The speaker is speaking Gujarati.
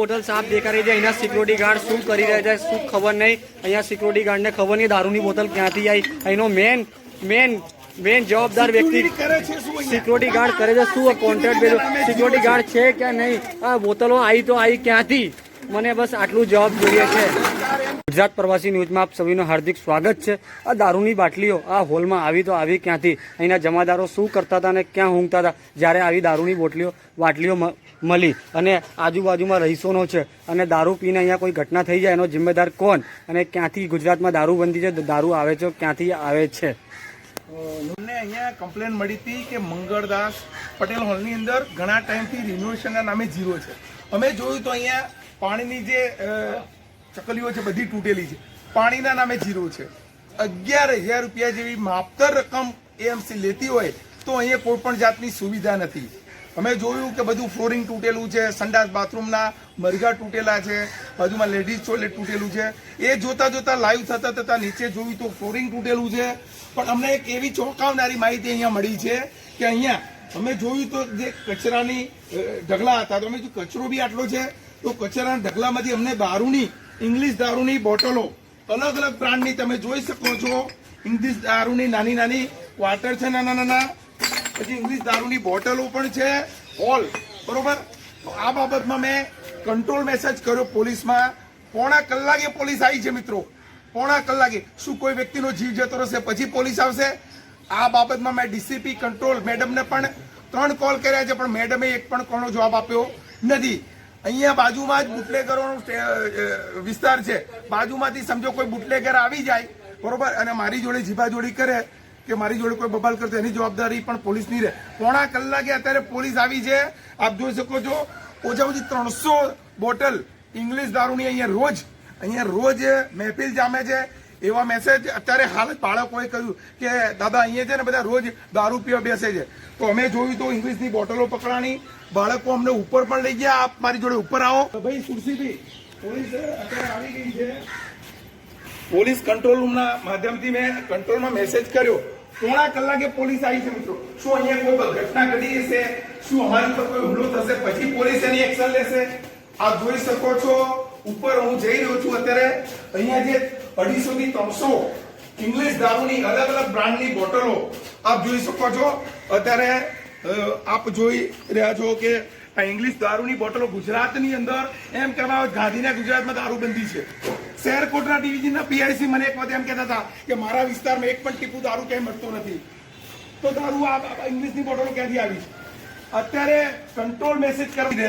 બોટલ સાફ દેખાડી છે અહીંના સિક્યુરિટી ગાર્ડ શું કરી રહ્યા છે શું ખબર નહીં. અહીંયા સિક્યુરિટી ગાર્ડને ખબર નહીં દારૂની બોટલ ક્યાંથી આવી અહીંનો મેન મેન મેન જવાબદાર વ્યક્તિ અહીંયા? સિક્યુરિટી ગાર્ડ કરે છે શું કોન્ટ્રાક્ટ પેલું સિક્યુરિટી ગાર્ડ છે? કે નહીં? આ બોટલો આવી તો આવી ક્યાંથી? મને બસ આટલું જવાબ જોઈએ છે. ગુજરાત પ્રવાસી ન્યૂઝમાં આપ સૌનું હાર્દિક સ્વાગત છે. આ દારૂની બાટલીઓ આ હોલમાં આવી તો આવી ક્યાંથી? અહીંના જમાદારો શું કરતા હતા અને ક્યાં ઊંઘતા હતા? જ્યારે આવી દારૂની બોટલીઓ, બાટલીઓ મળી. અને આજુબાજુમાં રહીશોનો છે. અને દારૂ પીને અહીંયા કોઈ ઘટના થઈ જાય એનો જિમ્મેદાર કોણ? અને ક્યાંથી ગુજરાતમાં દારૂબંધી છે? દારૂ આવે છે, ક્યાંથી આવે છે? અમને અહીંયા કમ્પ્લેન મળી હતી કે મંગળદાસ પટેલ હોલની અંદર ઘણા ટાઈમથી રિનોવેશનના નામે જીરો છે. અમે જોયું તો અહીંયા પાણીની જે ચકલીઓ છે, બધી તૂટેલી છે. પાણીના નામે જીરો છે. અગિયાર હજાર રૂપિયા જેવી માપતર રકમ એએમસી લેતી હોય તો અહીંયા કોઈ પણ જાતની સુવિધા નથી. અમે જોયું કે બધું ફ્લોરિંગ તૂટેલું છે, સંડાસ બાથરૂમના મરઘા તૂટેલા છે, બાજુમાં લેડીઝ ટોયલેટ તૂટેલું છે. એ જોતા જોતા લાઈવ થતા થતા નીચે જોયું તો ફ્લોરિંગ તૂટેલું છે. પણ અમને એક એવી ચોંકાવનારી માહિતી અહીંયા મળી છે કે અહીંયા અમે જોયું તો જે કચરાની ઢગલા હતા. તો અમે જો કચરો બી આટલો છે, તો કચરાના ઢગલામાંથી અમને દારૂની ઇંગ્લિશ દારૂની બોટલો. અલગ અલગ બ્રાન્ડની તમે જોઈ શકો છો. ઇંગ્લિશ દારૂની નાની નાની ક્વાર્ટર છે, નાના નાના. પછી ઇંગ્લિશ દારૂની બોટલો પણ છે. હોલ બરોબર? આ બાબતમાં મેં કંટ્રોલ મેસેજ કર્યો પોલીસમાં. પોણા કલાકે પોલીસ આવી છે, મિત્રો. પોણા કલાકે. શું કોઈ વ્યક્તિનો જીવ જતો રહેશે? પછી પોલીસ આવશે. આ બાબતમાં મેં ડીસીપી કંટ્રોલ મેડમને પણ ત્રણ કોલ કર્યા છે, પણ મેડમે એક પણ કોનો જવાબ આપ્યો નથી. અહીંયા બાજુમાં જ બુટલેગરોનો વિસ્તાર છે. બાજુમાંથી સમજો કોઈ બુટલેગર આવી જાય, બરોબર? અને મારી જોડે જીભાજોડી કરે કે મારી જોડે કોઈ બબાલ કરતો, એની જવાબદારી પણ પોલીસની રહે. પોણા કલાકે અત્યારે પોલીસ આવી છે. આપ જોઈ શકો છો ઓછા ઓછી ત્રણસો બોટલ ઇંગ્લિશ દારૂની અહીંયા રોજ અહીંયા રોજ મહેફિલ જામે છે. એવા મેસેજ અત્યારે હાલ બાળકોએ કહ્યું કે, દાદા, અહીંયા છે ને બધા રોજ દારૂ પીવા બેસે છે. તો અમે જોયું તો ઇંગ્લિશની બોટલો પકડાણી, બાળકો અમને ઉપર પણ લઈ ગયા. આપ મારી જોડે ઉપર આવો. ભાઈ સુરસીભાઈ પોલીસ અત્યારે આવી ગઈ છે. પોલીસ કંટ્રોલ રૂમના માધ્યમથી મેં કંટ્રોલમાં મેસેજ કર્યો. પોણા કલાકે પોલીસ આવી છે મિત્રો. શું અહીંયા કોઈ ઘટના ઘટી હશે? શું અમારી પર કોઈ હુમલો થશે? પછી પોલીસ એની એક્શન લેશે? આપ જોઈ શકો છો. ઉપર હું જઈ રહ્યો છું અત્યારે. અહીંયા જે અઢીસો થી ત્રણસો ઇંગ્લિશ દારૂની અલગ અલગ બ્રાન્ડની બોટલો આપ જોઈ શકો છો. અત્યારે આપ જોઈ રહ્યા છો કે આ ઇંગ્લિશ દારૂની બોટલો ગુજરાતની અંદર, એમ કહેવામાં આવે ગાંધીના ગુજરાતમાં દારૂબંધી છે. શહેરકોટના ડિવિઝનના પીઆઈસી મને એક વખત એમ કહેતા હતા કે મારા વિસ્તારમાં એક પણ ટીપુ દારૂ ક્યાંય મળતો નથી. તો દારૂ આ ઇંગ્લિશની બોટલો ક્યાંથી આવી? અત્યારે કંટ્રોલ મેસેજ કરવી દે